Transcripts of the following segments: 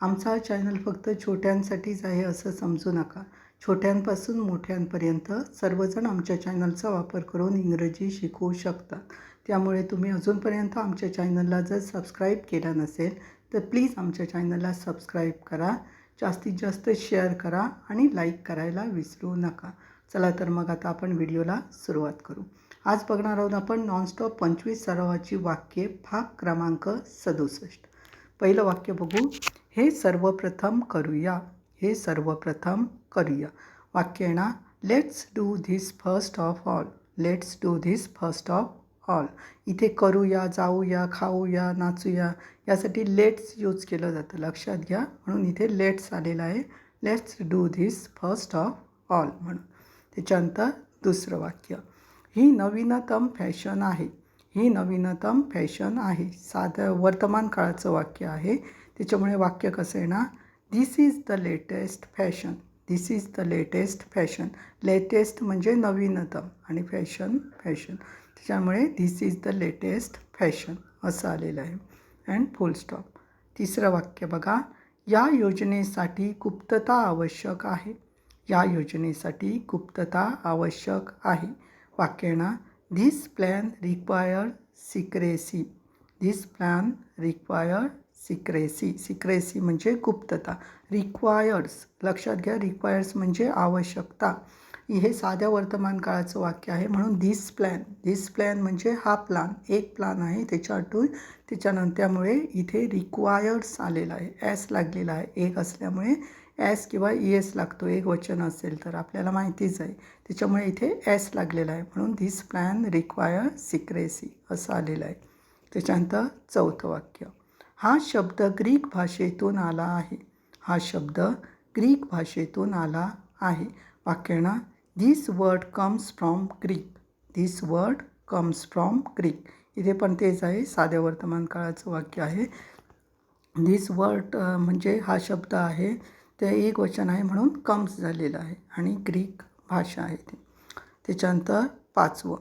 आमचा हा चॅनल फक्त छोट्यांसाठीच आहे असं समजू नका. छोट्यांपासून मोठ्यांपर्यंत सर्वजण आमच्या चॅनलचा वापर करून इंग्रजी शिकू शकतात. त्यामुळे तुम्ही अजूनपर्यंत आमच्या चॅनलला जर सबस्क्राईब केला नसेल तर प्लीज आमच्या चॅनलला सबस्क्राईब करा. जास्तीत जास्त शेअर करा आणि लाईक करायला विसरू नका. चला तर मग आता आपण व्हिडिओला सुरुवात करू. आज बघणार आहोत आपण नॉनस्टॉप पंचवीस सरावाची वाक्ये भाग क्रमांक सदुसष्ट. पहिलं वाक्य बघू. हे सर्वप्रथम करूया. हे सर्वप्रथम करूया. वाक्य येणार ना let's do this first of all let's do this first of all इथे करूया जाऊया खाऊया नाचूया यासाठी लेट्स यूज केलं जातं. लक्षात घ्या. म्हणून इथे लेट्स आलेलं आहे. Let's do this first of all म्हणून. त्याच्यानंतर दुसरं वाक्य. ही नवीनतम फॅशन आहे. ही नवीनतम फॅशन आहे. साधं वर्तमान काळाचं वाक्य आहे. त्याच्यामुळे वाक्य कसं आहे ना? This is the latest fashion this is the latest fashion latest म्हणजे नवीनतम आणि फॅशन फॅशन त्याच्यामुळे this is the latest fashion असं आलेलं आहे. अँड फुल स्टॉप तिसरं वाक्य बघा. या योजनेसाठी गुप्तता आवश्यक आहे. या योजनेसाठी गुप्तता आवश्यक आहे. वाक्यना this plan require secrecy this plan require secrecy secrecy म्हणजे गुप्तता. रिक्वायर्स लक्षात घ्या रिक्वायर्स म्हणजे आवश्यकता. हे साध्या वर्तमान काळाचं वाक्य आहे म्हणून धिस प्लॅन धिस प्लॅन म्हणजे हा प्लान एक प्लान आहे त्याच्या आतून त्याच्यानंतर त्यामुळे इथे रिक्वायर्स आलेला आहे ॲस लागलेला आहे एक असल्यामुळे ॲस किंवा ई एस लागतो एक वचन असेल तर आपल्याला माहितीच आहे. त्याच्यामुळे इथे ॲस लागलेला आहे म्हणून धिस प्लॅन रिक्वायर सिक्रेसी असं आलेलं आहे. त्याच्यानंतर चौथं वाक्य. हा शब्द ग्रीक भाषेतून आला आहे. हा शब्द ग्रीक भाषेतून आला आहे. वाक्यानं this word comes from Greek this word comes from Greek इथे पण तेच आहे. साध्या वर्तमान काळाचं वाक्य आहे. धिस वर्ड म्हणजे हा शब्द आहे. ते एक वचन आहे म्हणून कम्स झालेलं आहे आणि ग्रीक भाषा आहे ती. त्याच्यानंतर पाचवं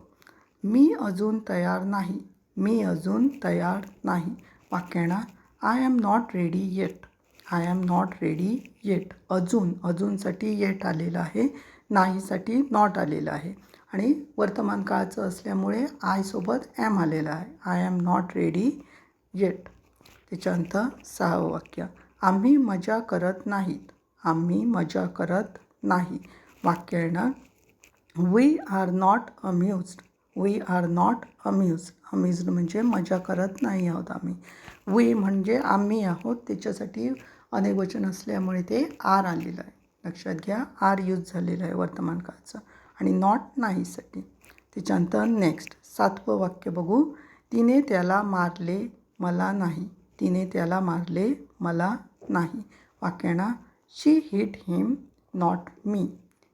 मी अजून तयार नाही. मी अजून तयार नाही. वाक्याना I am not ready yet I am not ready yet अजून अजूनसाठी येट आलेलं आहे. नाहीसाठी नॉट आलेलं आहे. आणि वर्तमान काळाचं असल्यामुळे आयसोबत ॲम आलेलं आहे. I am not ready yet त्याच्यानंतर सहावं वाक्य. आम्ही मजा करत नाहीत. आम्ही मजा करत नाही. वाक्य येणार ना we are not amused we are not amused amused म्हणजे मजा करत नाही आहोत आम्ही. वी म्हणजे आम्ही आहोत त्याच्यासाठी अनेक वचन असल्यामुळे ते आर आलेलं आहे. लक्षात घ्या आर यूज झालेलं आहे वर्तमान काळचं आणि नॉट नाहीसाठी. त्याच्यानंतर नेक्स्ट सातवं वाक्य बघू. तिने त्याला मारले मला नाही. तिने त्याला मारले मला नाही. वाक्यांना she hit him not me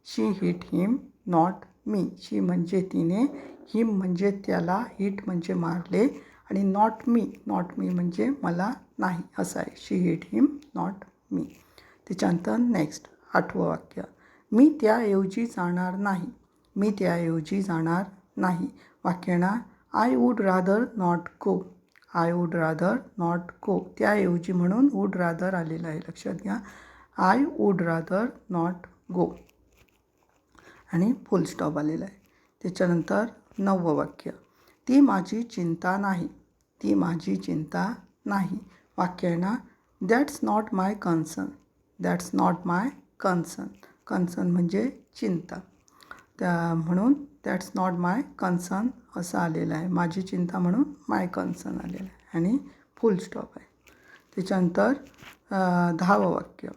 she hit him not me she म्हणजे तिने हिम म्हणजे त्याला हिट म्हणजे मारले आणि नॉट मी नॉट मी म्हणजे मला नाही. असं आहे. She hit him not me त्याच्यानंतर नेक्स्ट आठवं वाक्य. मी त्याऐवजी जाणार नाही. मी त्याऐवजी जाणार नाही. वाक्याना I would rather not go I would rather not go त्याऐवजी म्हणून वूड रादर आलेलं आहे. लक्षात घ्या. I would rather not go आणि फुल स्टॉप आलेला आहे. त्याच्यानंतर नववं वाक्य ती माझी चिंता नाही. ती माझी चिंता नाही. वाक्य आहे ना that's not my concern that's not my concern concern म्हणजे चिंता. त्या म्हणून दॅट्स नॉट माय कन्सर्न असं आलेलं आहे. माझी चिंता म्हणून माय कन्सर्न आलेलं आहे. आणि फुल स्टॉप आहे. त्याच्यानंतर दहावं वाक्य.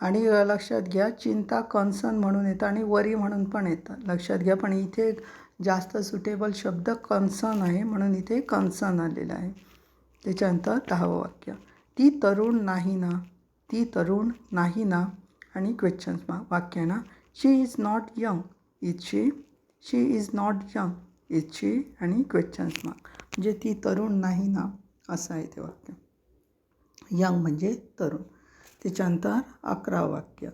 आणि लक्षात घ्या चिंता कन्सर्न म्हणून येतं आणि वरी म्हणून पण येतं. लक्षात घ्या पण इथे जास्त सुटेबल शब्द कन्सर्न आहे म्हणून इथे कन्सर्न आलेलं आहे. त्याच्यानंतर दहावं वाक्य. ती तरुण नाही ना ती तरुण नाही ना? आणि क्वेश्चन्स मा वाक्य ना she is not young is she she is not young is she आणि क्वेश्चन्स मार्क म्हणजे ती तरुण नाही ना? असं आहे ते वाक्य. यंग म्हणजे तरुण. त्याच्यानंतर अकरा वाक्य.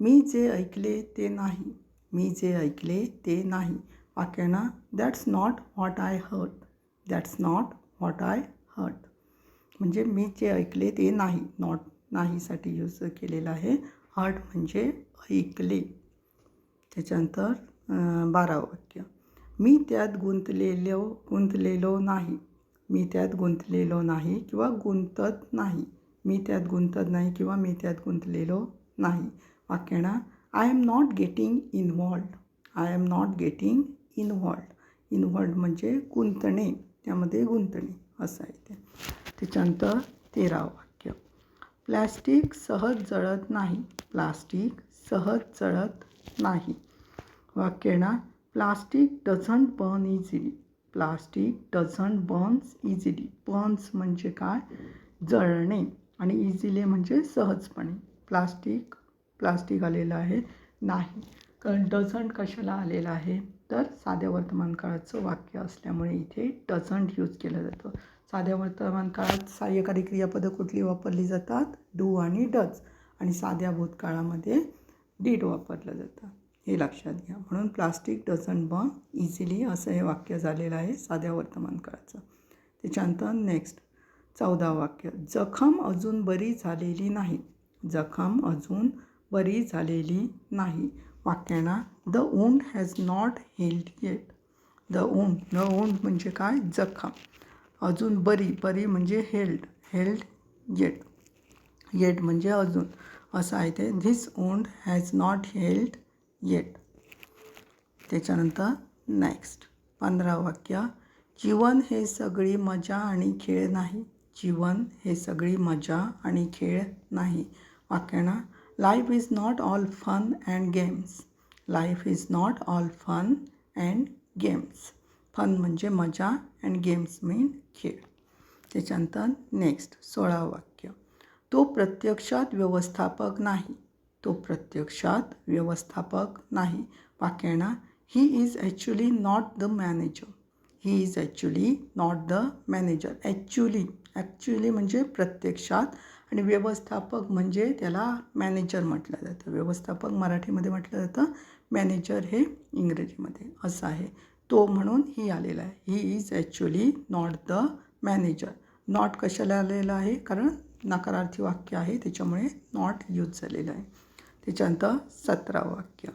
मी जे ऐकले ते नाही मी जे ऐकले ते नाही. ఓకేనా ना that's not what I heard that's not what I heard म्हणजे मी जे ऐकले ते नाही. नॉट नाहीसाठी यूज केलेलं आहे. हर्ट म्हणजे ऐकले. त्याच्यानंतर बारा वाक्य. मी त्यात गुंतलेलो गुंतलेलो नाही. मी त्यात गुंतलेलो नाही किंवा गुंतत नाही. मी त्यात गुंतत नाही किंवा मी त्यात गुंतलेलो नाही. वाक्यणा I am not getting involved I am not getting involved involved म्हणजे गुंतणे त्यामध्ये गुंतणे असं आहे ते. त्याच्यानंतर तेरा वाक्य. प्लॅस्टिक सहज जळत नाही. प्लास्टिक सहज जळत नाही. वाक्य ना plastic doesn't burn easily. Plastic doesn't burns easily. Burns म्हणजे काय? जळणे आणि इझिली म्हणजे सहजपणे. प्लास्टिक प्लास्टिक आलेलं आहे. नाही. कारण डझंट कशाला आलेलं आहे? तर साध्या वर्तमान काळाचं वाक्य असल्यामुळे इथे डझंट यूज केलं जातं. साध्या वर्तमान काळात सहाय्यकारी क्रियापदं कुठली वापरली जातात? डू आणि डज आणि साध्या भूतकाळामध्ये डीड वापरलं जातं. हे लक्षात घ्या. म्हणून प्लास्टिक डझंट बर्न इझिली असं हे वाक्य झालेलं आहे साध्या वर्तमान काळाचं. त्याच्यानंतर नेक्स्ट चौदा वाक्य. जखम अजून बरी झालेली नाही. जखम अजून बरी झालेली नाही. वाक्याना the wound has not healed yet the wound the wound म्हणजे काय? जखम. अजून बरी बरी म्हणजे हेल्ड हेल्ड येट येट म्हणजे अजून असं आहे ते. This wound has not healed yet त्याच्यानंतर नेक्स्ट. पंधरा वाक्य जीवन हे सगळी मजा आणि खेळ नाही. जीवन हे सगळी मजा आणि खेळ नाही. वाक्याना life is not all fun and games life is not all fun and games fun म्हणजे मज़ा अँड गेम्स मीन खेळ. त्याच्यानंतर नेक्स्ट सोळा वाक्य. तो प्रत्यक्षात व्यवस्थापक नाही. तो प्रत्यक्षात व्यवस्थापक नाही. वाक्याना he is actually not the manager he is actually not the manager actually actually म्हणजे प्रत्यक्षात आणि व्यवस्थापक म्हणजे त्याला मॅनेजर म्हटलं जातं. व्यवस्थापक मराठीमध्ये म्हटलं जातं मॅनेजर हे इंग्रजीमध्ये. असं आहे. तो म्हणून ही आलेला आहे. He is actually not the manager not कशाला आलेलं आहे? कारण नकारार्थी वाक्य आहे. त्याच्यामुळे नॉट यूज झालेलं आहे. त्याच्यानंतर सतरा वाक्य.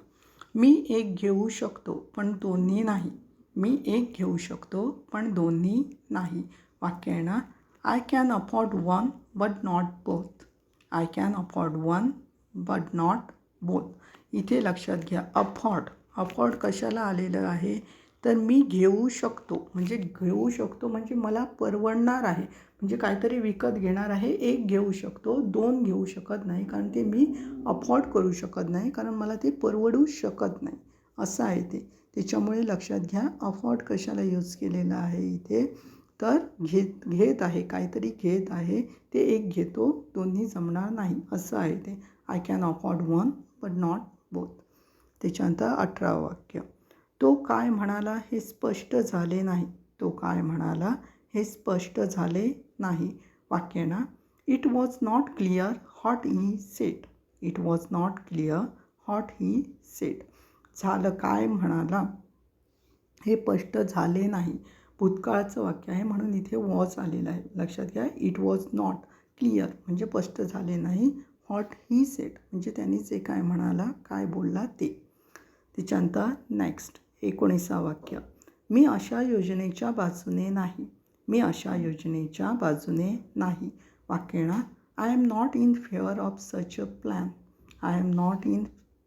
मी एक घेऊ शकतो पण दोन्ही नाही. मी एक घेऊ शकतो पण दोन्ही नाही. वाक्य आहे ना I can afford one but not both I can afford one but not both इथे लक्षात घ्या अफोर्ड अफोर्ड कशाला आलेलं आहे? तर मी घेऊ शकतो. म्हणजे घेऊ शकतो म्हणजे मला परवडणार आहे. म्हणजे काहीतरी विकत घेणार आहे एक घेऊ शकतो दोन घेऊ शकत नाही. कारण ते मी अफोर्ड करू शकत नाही कारण मला ते परवडू शकत नाही. असं आहे ते. त्याच्यामुळे लक्षात घ्या अफोर्ड कशाला यूज केलेला आहे इथे? तर घेत घेत आहे काहीतरी घेत आहे ते एक घेतो दोन्ही जमणार नाही असं आहे ते. I can afford one but not both त्याच्यानंतर अठरा वाक्य. तो काय म्हणाला हे स्पष्ट झाले नाही. तो काय म्हणाला हे स्पष्ट झाले नाही. वाक्यना it was not clear what he said it was not clear what he said झालं काय म्हणाला? हे स्पष्ट झाले नाही. भूतकाळाचं वाक्य आहे म्हणून इथे वॉज आलेलं आहे. लक्षात घ्या इट वॉज नॉट क्लिअर म्हणजे स्पष्ट झाले नाही. हॉट ही सेट म्हणजे त्यांनी जे काय म्हणाला काय बोलला ते. त्याच्यानंतर नेक्स्ट एकोणीसा वाक्य. मी अशा योजनेच्या बाजूने नाही. मी अशा योजनेच्या बाजूने नाही. वाक्यणा I am not in favour of such a plan I am not in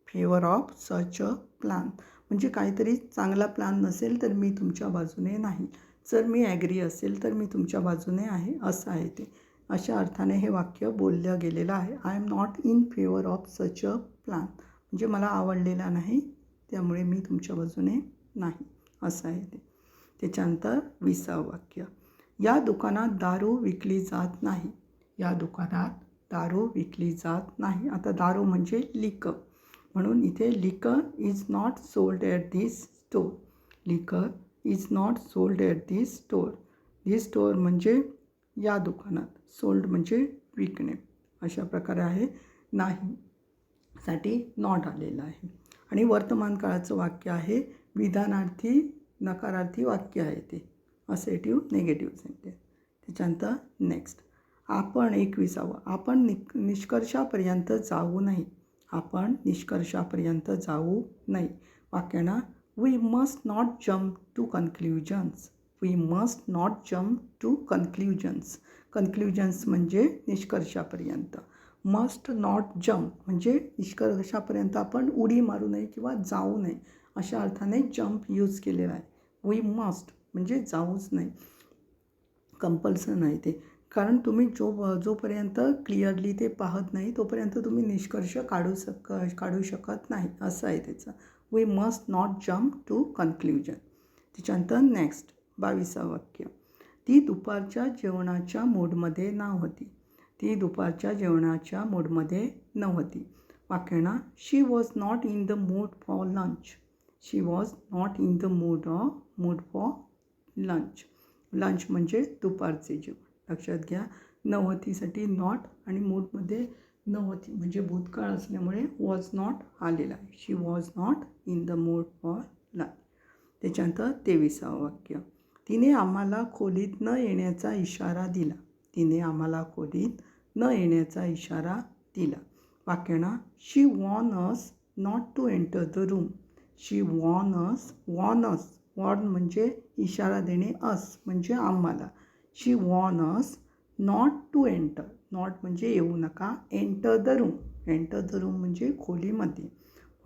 favour of such a plan म्हणजे काहीतरी चांगला प्लॅन नसेल तर मी तुमच्या बाजूने नाही. जर मी ॲग्री असेल तर मी तुमच्या बाजूने आहे असं आहे ते. अशा अर्थाने हे वाक्य बोललं गेलेलं आहे. I am not in favour of such a plan म्हणजे मला आवडलेला नाही त्यामुळे मी तुमच्या बाजूने नाही असं आहे ते. त्याच्यानंतर विसावं वाक्य. या दुकानात दारू विकली जात नाही. या दुकानात दारू विकली जात नाही. आता दारू म्हणजे लिकर म्हणून इथे liquor is not sold at this store. Liquor is not sold at this store. This store म्हणजे या दुकानात. सोल्ड म्हणजे विकणे. अशा प्रकारे आहे. नाही. साठी नॉट आलेलं आहे. आणि वर्तमान काळाचं वाक्य आहे. विधानार्थी नकारार्थी वाक्य आहे ते. असेटिव्ह नेगेटिव्ह सेंटेन्स त्याच्यानंतर नेक्स्ट आपण एकविसावं. आपण नि निष्कर्षापर्यंत जाऊ नये. आपण निष्कर्षापर्यंत जाऊ नये. वाक्यानं we must not jump to conclusions we must not jump to conclusions conclusions म्हणजे निष्कर्षापर्यंत. मस्ट नॉट जम्प म्हणजे निष्कर्षापर्यंत आपण उडी मारू नये किंवा जाऊ नये. अशा अर्थाने जम्प यूज केलेला आहे. वी मस्ट म्हणजे जाऊच नाही कंपल्सन आहे ते. कारण तुम्ही जो जोपर्यंत क्लिअरली ते पाहत नाही तोपर्यंत तुम्ही निष्कर्ष काढू शक काढू शकत नाही. असं आहे त्याचं. We must not jump to conclusion त्याच्यानंतर नेक्स्ट बावीसा वाक्य. ती दुपारच्या जेवणाच्या मूडमध्ये नव्हती. ती दुपारच्या जेवणाच्या मूडमध्ये नव्हती. वाक्याना she was not in the mood for lunch she was not in the mood of mood for lunch lunch म्हणजे दुपारचे जेवण. लक्षात घ्या. नवतीसाठी नॉट आणि मूडमध्ये नवती म्हणजे भूतकाळ असल्यामुळे वॉज नॉट आलेला आहे. She was not in the mood for lunch त्याच्यानंतर तेविसावं वाक्य. तिने आम्हाला खोलीत न येण्याचा इशारा दिला. तिने आम्हाला खोलीत न येण्याचा इशारा दिला. वाक्यांना शी von us not to enter the room she von us von us von म्हणजे इशारा देणे अस म्हणजे आम्हाला. शी von us not to enter not म्हणजे येऊ नका. Enter the room enter the room म्हणजे खोलीमध्ये.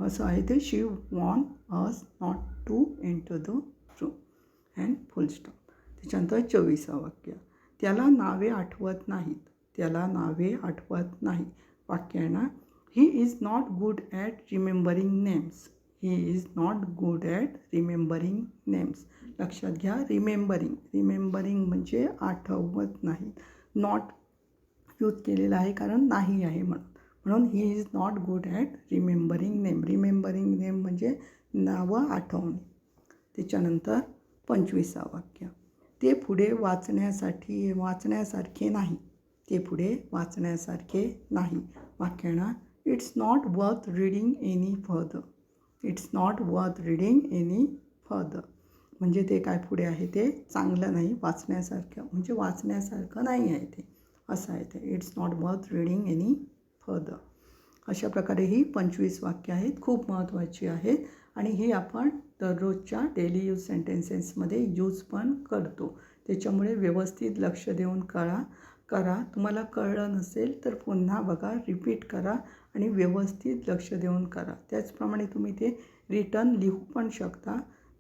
असं आहे ते. शी von us not to enter the room and full stop त्याच्यानंतर चोवीसा वाक्य. त्याला नावे आठवत नाहीत. त्याला नावे आठवत नाही वाक्यांना he is not good at remembering names he is not good at remembering names लक्षात घ्या रिमेंबरिंग रिमेंबरिंग म्हणजे आठवत नाही. नॉट यूज केलेला आहे कारण नाही आहे म्हणून. म्हणून he is not good at remembering name remembering name म्हणजे नावं आठवणे. त्याच्यानंतर पंचवीसा वाक्य. ते पुढे वाचण्यासाठी वाचण्यासारखे नाही. ते पुढे वाचण्यासारखे नाही. वाक्यानं it's not worth reading any further it's not worth reading any further म्हणजे ते काय पुढे आहे? ते चांगलं नाही वाचण्यासारखं. म्हणजे वाचण्यासारखं नाही आहे ते. असं आहे ते. It's not worth reading any further अशा प्रकारे ही पंचवीस वाक्य आहेत. खूप महत्त्वाची आहेत. आणि हे आपण दररोजच्या डेली यूज सेंटेन्सेसमध्ये यूज पण करतो. त्याच्यामुळे व्यवस्थित लक्ष देऊन करा करा. तुम्हाला कळलं नसेल तर पुन्हा बघा. रिपीट करा. आणि व्यवस्थित लक्ष देऊन करा. त्याचप्रमाणे तुम्ही ते रिटर्न लिहू पण शकता.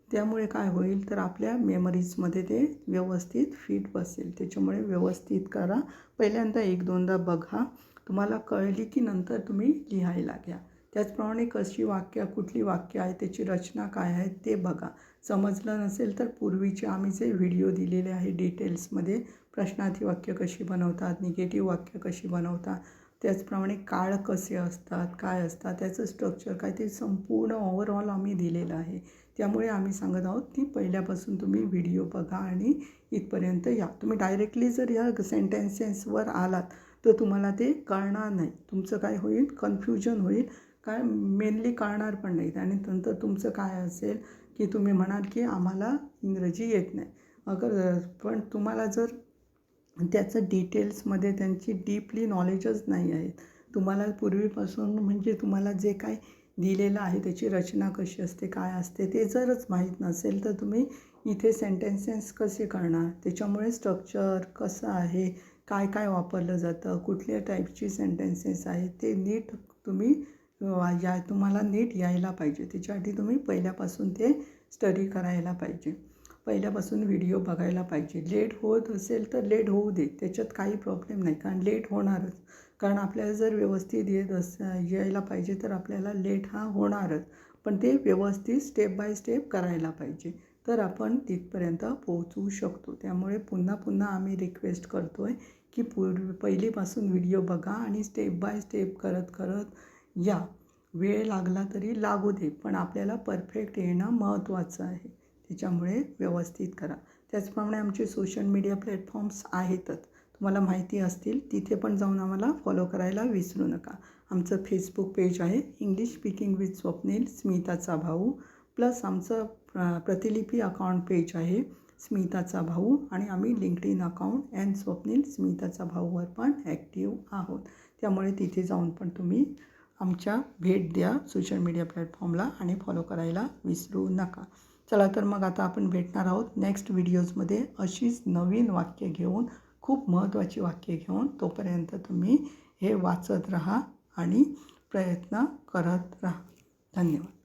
त्यामुळे काय होईल तर आपल्या मेमरीजमध्ये ते व्यवस्थित फिट बसेल. त्याच्यामुळे व्यवस्थित करा. पहिल्यांदा एक दोनदा बघा. तुम्हाला कळली की नंतर तुम्ही लिहायला घ्या. त्याचप्रमाणे कशी वाक्य कुठली वाक्य आहे त्याची रचना काय आहे ते बघा. समजलं नसेल तर पूर्वीचे आम्ही जे व्हिडिओ दिलेले आहे डिटेल्समध्ये प्रश्नार्थी वाक्य कशी बनवतात निगेटिव्ह वाक्य कशी बनवतात त्याचप्रमाणे काळ कसे असतात काय असतात त्याचं स्ट्रक्चर काय ते संपूर्ण ओव्हरऑल आम्ही दिलेलं आहे. त्यामुळे आम्ही सांगत आहोत की पहिल्यापासून तुम्ही व्हिडिओ बघा आणि इथपर्यंत या. तुम्ही डायरेक्टली जर या सेंटेन्सेसवर आलात तर तुम्हाला ते कळणार नाही. तुमचं काय होईल? कन्फ्युजन होईल. काय? मेनली कळणार पण नाहीत आणि नंतर तुमचं काय असेल की तुम्ही म्हणाल की आम्हाला इंग्रजी येत नाही. अगर पण तुम्हाला जर त्याचं डिटेल्समध्ये त्यांची डीपली नॉलेजच नाही आहे. तुम्हाला पूर्वीपासून म्हणजे तुम्हाला जे काय दिलेलं आहे त्याची रचना कशी असते काय असते ते जरच माहीत नसेल तर तुम्ही इथे सेंटेन्सेस कसे करणार? त्याच्यामुळे स्ट्रक्चर कसं आहे? काय काय वापरलं जातं? कुठल्या टाईपची सेंटेन्सेस आहेत? ते नीट तुम्ही या तुम्हाला नीट यायला पाहिजे. त्याच्यासाठी तुम्ही पहिल्यापासून ते स्टडी करायला पाहिजे. पहिल्यापासून व्हिडिओ बघायला पाहिजे. लेट होत असेल तर लेट होऊ दे. त्याच्यात काही प्रॉब्लेम नाही. कारण लेट होणारच. कारण आपल्याला जर व्यवस्थित येत अस यायला पाहिजे तर आपल्याला लेट हा होणारच. पण ते व्यवस्थित स्टेप बाय स्टेप करायला पाहिजे. तर आपण तिथपर्यंत पोहोचू शकतो. त्यामुळे पुन्हा पुन्हा आम्ही रिक्वेस्ट करतो आहे की पूर्वी पहिलीपासून व्हिडिओ बघा आणि स्टेप बाय स्टेप करत करत या. वेळ लागला तरी लागू दे. पण आपल्याला परफेक्ट येणं महत्त्वाचं आहे. त्याच्यामुळे व्यवस्थित करा. त्याचप्रमाणे आमचे सोशल मीडिया प्लॅटफॉर्म्स आहेतच. तुम्हाला माहिती असतील तिथे पण जाऊन आम्हाला फॉलो करायला विसरू नका. आमचं फेसबुक पेज आहे इंग्लिश स्पीकिंग विथ स्वप्नील स्मिताचा भाऊ प्लस आमचं प्रतिलिपी अकाउंट पेज आहे स्मिताचा भाऊ आणि आम्ही LinkedIn account and Swapnil स्मिताचा भाऊवर पण ॲक्टिव्ह आहोत. त्यामुळे तिथे जाऊन पण तुम्ही आमच्या भेट द्या सोशल मीडिया प्लॅटफॉर्मला आणि फॉलो करायला विसरू नका. चला तर मग आता आपण भेटणार आहोत नेक्स्ट व्हिडिओजमध्ये अशीच नवीन वाक्य घेऊन खूप महत्त्वाची वाक्य घेऊन तोपर्यंत तुम्ही हे वाचत राहा आणि प्रयत्न करत राहा. धन्यवाद.